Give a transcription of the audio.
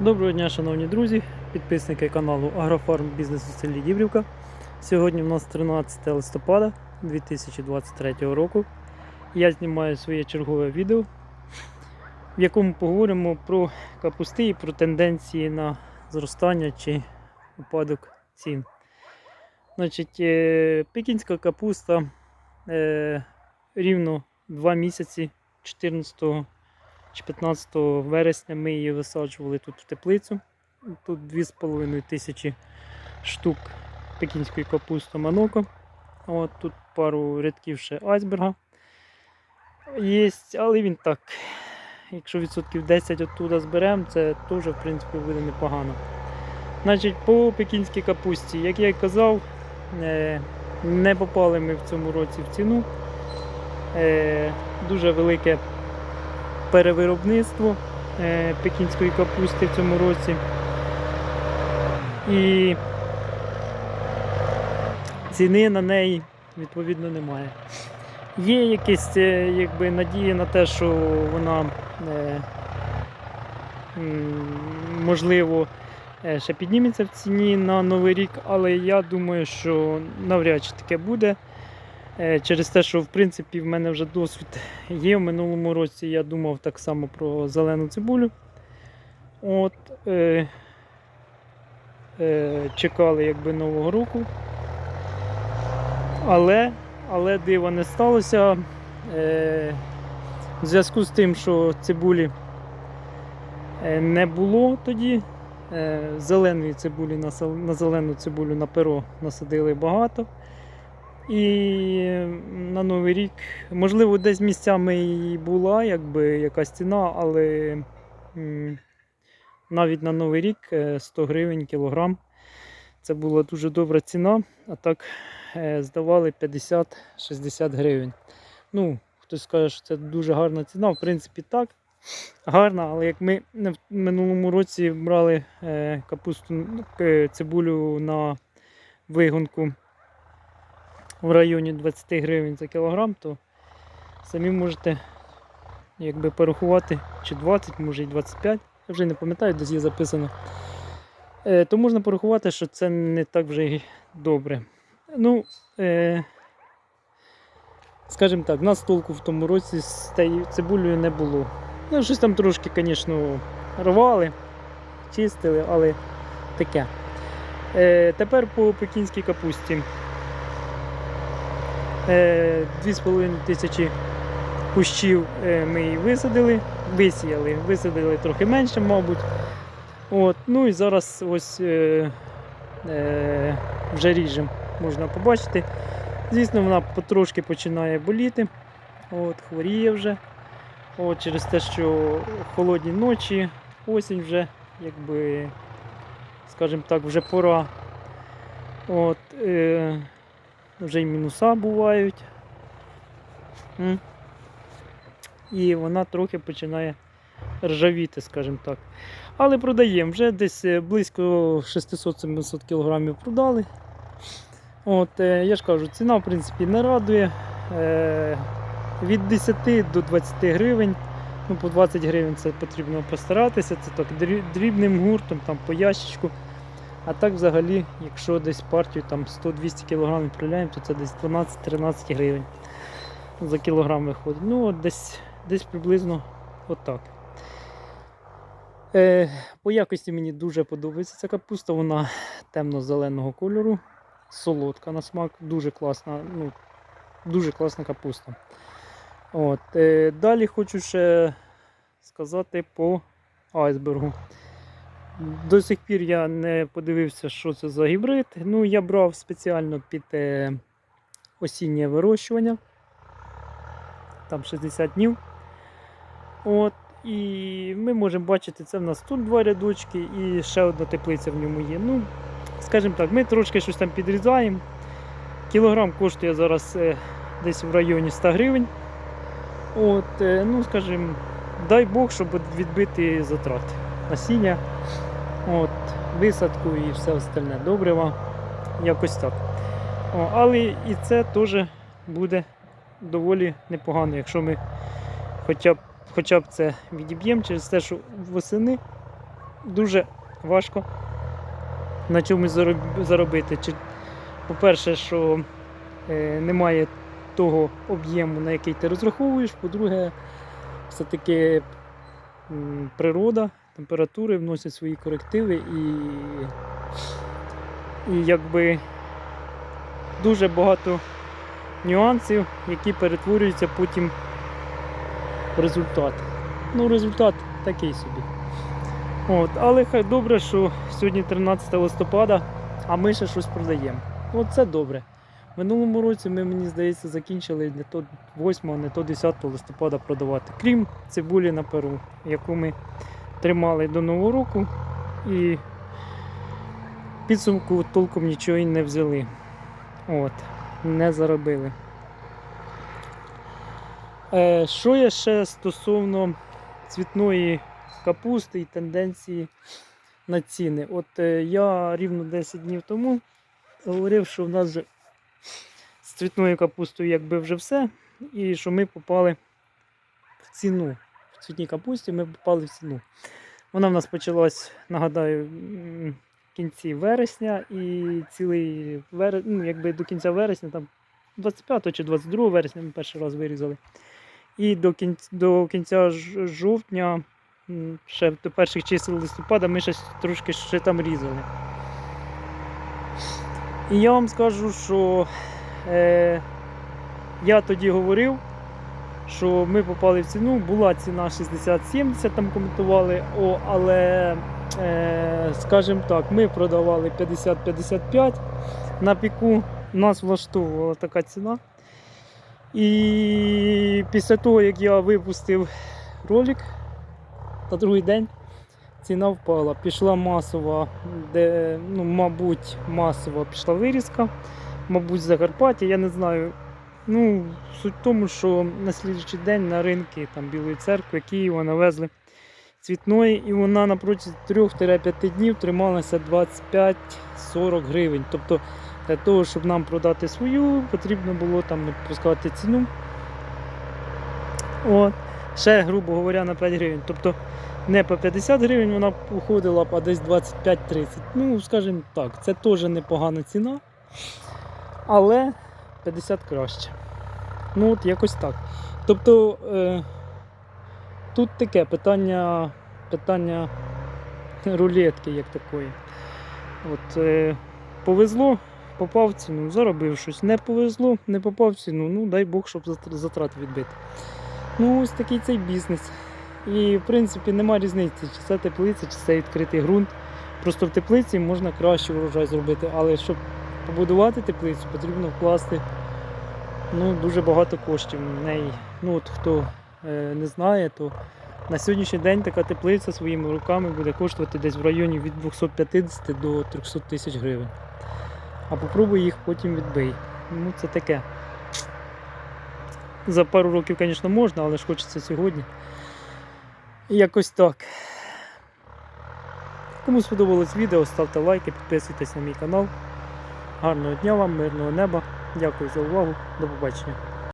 Доброго дня, шановні друзі, підписники каналу Агрофарм Бізнес у селі Дібрівка. Сьогодні в нас 13 листопада 2023 року. Я знімаю своє чергове відео, в якому поговоримо про капусти і про тенденції на зростання чи упадок цін. Значить, е, пекінська капуста е, рівно 2 місяці 14 чи 15 вересня ми її висаджували тут в теплицю. Тут 2,5 тисячі штук пекінської капусти Маноко. От тут пару рядків ще айсберга. Є, але він так. Якщо відсотків 10 оттуда зберемо, це теж в принципі буде непогано. Значить, по пекінській капусті, як я й казав, е, не попали ми в цьому році в ціну. Е, Дуже велике перевиробництво е, пекінської капусти в цьому році. І ціни на неї відповідно немає. Є якась е, якби, надія на те, що вона е, можливо ще підніметься в ціні на Новий рік, але я думаю, що навряд чи таке буде. Е, Через те, що в принципі в мене вже досвід є. В минулому році я думав так само про зелену цибулю. От, е, е, чекали якби Нового року. Але, але дива не сталося. Е, в зв'язку з тим, що цибулі е, не було тоді. Е, зеленої цибулі на, на зелену цибулю на перо насадили багато. І на Новий рік, можливо, десь місцями і була якби якась ціна, але навіть на Новий рік е, 100 гривень кілограм. Це була дуже добра ціна, а так е, здавали 50-60 гривень. Ну, хтось скаже, що це дуже гарна ціна. В принципі, так. Гарна, але як ми в минулому році брали е, капусту цибулю на вигонку в районі 20 гривень за кілограм, то самі можете якби порахувати, чи 20, може і 25, я вже не пам'ятаю, десь є записано. Е, то можна порахувати, що це не так вже й добре. Ну, е, скажімо так, в нас толку в тому році з цибулею не було. Ну, щось там трошки, звісно, рвали, чистили, але таке. Е, тепер по пекінській капусті. Е, 2,5 тисячі кущів е, ми її висадили, висіяли, висадили трохи менше, мабуть. От, ну і зараз ось е, е, вже ріжемо, можна побачити. Звісно, вона потрошки починає боліти, от, хворіє вже. От, через те, що холодні ночі, осінь вже, якби, скажімо так, вже пора. От, е, вже й мінуса бувають. І вона трохи починає ржавіти, скажімо так. Але продаємо. Вже десь е, близько 600-700 кг продали. От, е, я ж кажу, ціна в принципі не радує. Е, від 10 до 20 гривень. Ну, по 20 гривень це потрібно постаратися. Це так дрібним гуртом, там по ящичку. А так взагалі, якщо десь партію там 100-200 кг відправляємо, то це десь 12-13 гривень за кілограм виходить. Ну, десь, десь приблизно отак. Е, по якості мені дуже подобається ця капуста, вона темно-зеленого кольору, солодка на смак, дуже класна, ну, дуже класна капуста. От, е, далі хочу ще сказати по айсбергу. До сих пір я не подивився, що це за гібрид. Ну, я брав спеціально під е, осіннє вирощування. Там 60 днів. От, і ми можемо бачити, це в нас тут два рядочки і ще одна теплиця в ньому є. Ну, скажімо так, ми трошки щось там підрізаємо. Кілограм коштує зараз е, десь в районі 100 гривень. От, е, ну, скажімо, дай Бог, щоб відбити затрати. Насіння, висадку і все остальне. Добрива. Якось так. О, але і це теж буде доволі непогано, якщо ми хоча б, хоча б це відіб'ємо через те, що восени дуже важко на чомусь заробити. По-перше, що е, немає того об'єму, на який ти розраховуєш. По-друге, все-таки природа, температури вносять свої корективи і, і якби дуже багато нюансів, які перетворюються потім в результат. Ну, результат такий собі. От, але хай добре, що сьогодні 13 листопада, а ми ще щось продаємо. От це добре. Минулому році ми, мені здається, закінчили не то 8, не то 10 листопада продавати. Крім цибулі на перу, яку ми тримали до Нового року і підсумку толком нічого і не взяли. От, не заробили. Е, що є ще стосовно цвітної капусти і тенденції на ціни? От е, я рівно 10 днів тому говорив, що в нас вже з цвітною капустою якби вже все, і що ми попали в ціну. В цвітній капусті ми попали в ціну. Вона в нас почалась, нагадаю, в кінці вересня і цілий вер... ну, якби до кінця вересня, там 25 чи 22 вересня ми перший раз вирізали. І до кінця, до кінця жовтня, ще до перших чисел листопада, ми ще трошки ще там різали. І я вам скажу, що е, я тоді говорив, що ми попали в ціну, була ціна 60-70, там коментували, о, але, е, скажімо так, ми продавали 50-55 на піку, нас влаштовувала така ціна. І після того, як я випустив ролик, на другий день ціна впала. Пішла масова, де, ну, мабуть, масова пішла вирізка, мабуть, Закарпаття, я не знаю. Ну, суть в тому, що на слідчий день на ринки там, Білої церкви, Києва навезли цвітної, і вона на протязі 3-5 днів трималася 25-40 гривень. Тобто для того, щоб нам продати свою, потрібно було там не пускати ціну. От. Ще, грубо говоря, на 5 гривень. Тобто не по 50 гривень вона уходила, а десь 25-30. Ну, скажімо так, це теж непогана ціна. Але 50 краще. Ну, от якось так. Тобто е, тут таке питання, питання рулетки як такої. От, е, повезло, попав ціну, заробив щось. Не повезло, не попав ціну. Ну, дай Бог, щоб зат- затрати відбити. Ну, ось такий цей бізнес. І в принципі нема різниці, чи це теплиця, чи це відкритий ґрунт. Просто в теплиці можна краще врожай зробити, але щоб побудувати теплицю, потрібно вкласти ну, дуже багато коштів в неї. Ну, от, хто е, не знає, то на сьогоднішній день така теплиця своїми руками буде коштувати десь в районі від 250 до 300 тисяч гривень. А попробуй їх потім відбий. Ну, це таке. За пару років, звісно, можна, але ж хочеться сьогодні. Якось так. Кому сподобалось відео, ставте лайки, підписуйтесь на мій канал. Гарного дня вам, мирного неба. Дякую за увагу. До побачення.